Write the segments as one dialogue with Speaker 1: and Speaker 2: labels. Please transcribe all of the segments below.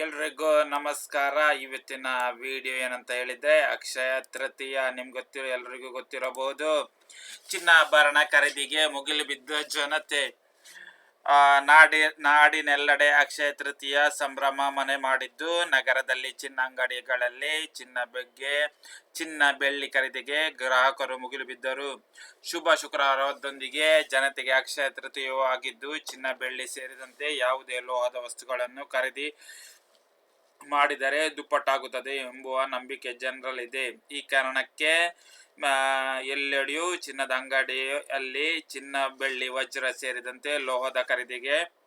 Speaker 1: ಎಲ್ರಿಗೂ ನಮಸ್ಕಾರ. ಇವತ್ತಿನ ವಿಡಿಯೋ ಏನಂತ ಹೇಳಿದ್ರೆ ಅಕ್ಷಯ ತೃತೀಯ. ನಿಮ್ಗೆ ಗೊತ್ತಿರೋ, ಎಲ್ರಿಗೂ ಗೊತ್ತಿರಬಹುದು. ಚಿನ್ನಾಭರಣ ಖರೀದಿಗೆ ಮುಗಿಲು ಬಿದ್ದ ಜನತೆ ನಾಡಿ, ನಾಡಿನೆಲ್ಲೆಡೆ ಅಕ್ಷಯ ತೃತೀಯ ಸಂಭ್ರಮ ಮನೆ ಮಾಡಿದ್ದು. ನಗರದಲ್ಲಿ ಚಿನ್ನ ಅಂಗಡಿಗಳಲ್ಲಿ ಚಿನ್ನ ಬಗ್ಗೆ, ಚಿನ್ನ ಬೆಳ್ಳಿ ಖರೀದಿಗೆ ಗ್ರಾಹಕರು ಮುಗಿಲು ಬಿದ್ದರು. ಶುಭ ಶುಕ್ರವಾರದೊಂದಿಗೆ ಜನತೆಗೆ ಅಕ್ಷಯ ತೃತೀಯವೂ ಆಗಿದ್ದು ಚಿನ್ನ ಬೆಳ್ಳಿ ಸೇರಿದಂತೆ ಯಾವುದೇ ಲೋಹದ ವಸ್ತುಗಳನ್ನು ಖರೀದಿ ಮಾಡಿದರೆ ದುಪ್ಪಟ್ಟಾಗುತ್ತದೆ ಎಂಬುವ ನಂಬಿಕೆ ಜನರಲ್ಲಿದೆ. ಈ ಕಾರಣಕ್ಕೆ ಎಲ್ಲೆಡೆಯೂ ಚಿನ್ನದ ಅಂಗಡಿಯಲ್ಲಿ ಚಿನ್ನ, ಬೆಳ್ಳಿ, ವಜ್ರ ಸೇರಿದಂತೆ ಲೋಹದ ಖರೀದಿಗೆ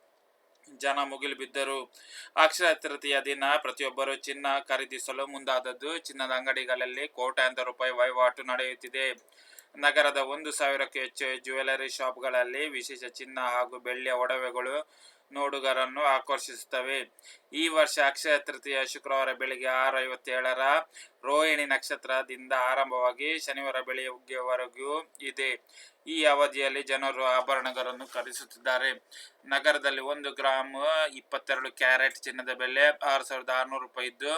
Speaker 1: ಜನ ಮುಗಿಲು ಬಿದ್ದರು. ಅಕ್ಷರ ತೃತೀಯ ದಿನ ಪ್ರತಿಯೊಬ್ಬರು ಚಿನ್ನ ಖರೀದಿಸಲು ಮುಂದಾದದ್ದು ಚಿನ್ನದ ಅಂಗಡಿಗಳಲ್ಲಿ ಕೋಟ್ಯಾಂತರ ರೂಪಾಯಿ ವಹಿವಾಟು ನಡೆಯುತ್ತಿದೆ. ನಗರದ ಒಂದು ಸಾವಿರಕ್ಕೂ ಹೆಚ್ಚು ಜ್ಯುವೆಲರಿ ಶಾಪ್ಗಳಲ್ಲಿ ವಿಶೇಷ ಚಿನ್ನ ಹಾಗೂ ಬೆಳ್ಳಿಯ ಒಡವೆಗಳು ನೋಡುಗರನ್ನು ಆಕರ್ಷಿಸುತ್ತವೆ. ಈ ವರ್ಷ ಅಕ್ಷಯ ತೃತೀಯ ಶುಕ್ರವಾರ ಬೆಳಿಗ್ಗೆ ಆರು ಐವತ್ತೇಳರ ರೋಹಿಣಿ ನಕ್ಷತ್ರದಿಂದ ಆರಂಭವಾಗಿ ಶನಿವಾರ ಬೆಳಿಗ್ಗೆವರೆಗೂ ಇದೆ. ಈ ಅವಧಿಯಲ್ಲಿ ಜನರು ಆಭರಣಗಳನ್ನು ಖರೀದಿಸುತ್ತಿದ್ದಾರೆ. ನಗರದಲ್ಲಿ ಒಂದು ಗ್ರಾಮ್ ಇಪ್ಪತ್ತೆರಡು ಕ್ಯಾರೆಟ್ ಚಿನ್ನದ ಬೆಲೆ, ಆರು ಸಾವಿರದ ಆರುನೂರು ರೂಪಾಯಿ ಇದ್ದು,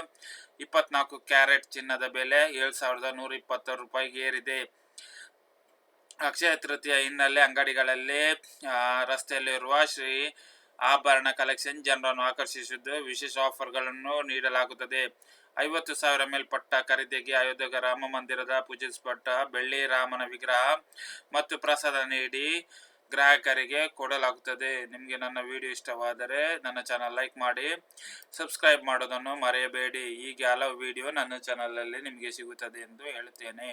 Speaker 1: ಇಪ್ಪತ್ನಾಲ್ಕು ಕ್ಯಾರೆಟ್ ಚಿನ್ನದ ಬೆಲೆ, ಏಳು ಸಾವಿರದ ನೂರ ಇಪ್ಪತ್ತಾರು ರೂಪಾಯಿಗೆ ಏರಿದೆ ಅಕ್ಷಯ ತೃತೀಯ ಹಿನ್ನೆಲೆ ಅಂಗಡಿಗಳಲ್ಲಿ ರಸ್ತೆಯಲ್ಲಿರುವ ಶ್ರೀ ಆಭರಣ ಕಲೆಕ್ಷನ್ ಜನರನ್ನು ಆಕರ್ಷಿಸಿದ್ದು ವಿಶೇಷ ಆಫರ್ಗಳನ್ನು ನೀಡಲಾಗುತ್ತದೆ. ಐವತ್ತು ಸಾವಿರ ಮೇಲ್ಪಟ್ಟ ಖರೀದಿಗೆ ಅಯೋಧ್ಯೆ ರಾಮ ಮಂದಿರದ ಪೂಜಿಸಲ್ಪಟ್ಟ ಬೆಳ್ಳಿ ರಾಮನ ವಿಗ್ರಹ ಮತ್ತು ಪ್ರಸಾದ ನೀಡಿ ಗ್ರಾಹಕರಿಗೆ ಕೊಡಲಾಗುತ್ತದೆ. ನಿಮಗೆ ನನ್ನ ವಿಡಿಯೋ ಇಷ್ಟವಾದರೆ ನನ್ನ ಚಾನಲ್ ಲೈಕ್ ಮಾಡಿ, ಸಬ್ಸ್ಕ್ರೈಬ್ ಮಾಡೋದನ್ನು ಮರೆಯಬೇಡಿ. ಹೀಗೆ ಹಲವು ವಿಡಿಯೋ ನನ್ನ ಚಾನಲಲ್ಲಿ ನಿಮಗೆ ಸಿಗುತ್ತದೆ ಎಂದು ಹೇಳುತ್ತೇನೆ.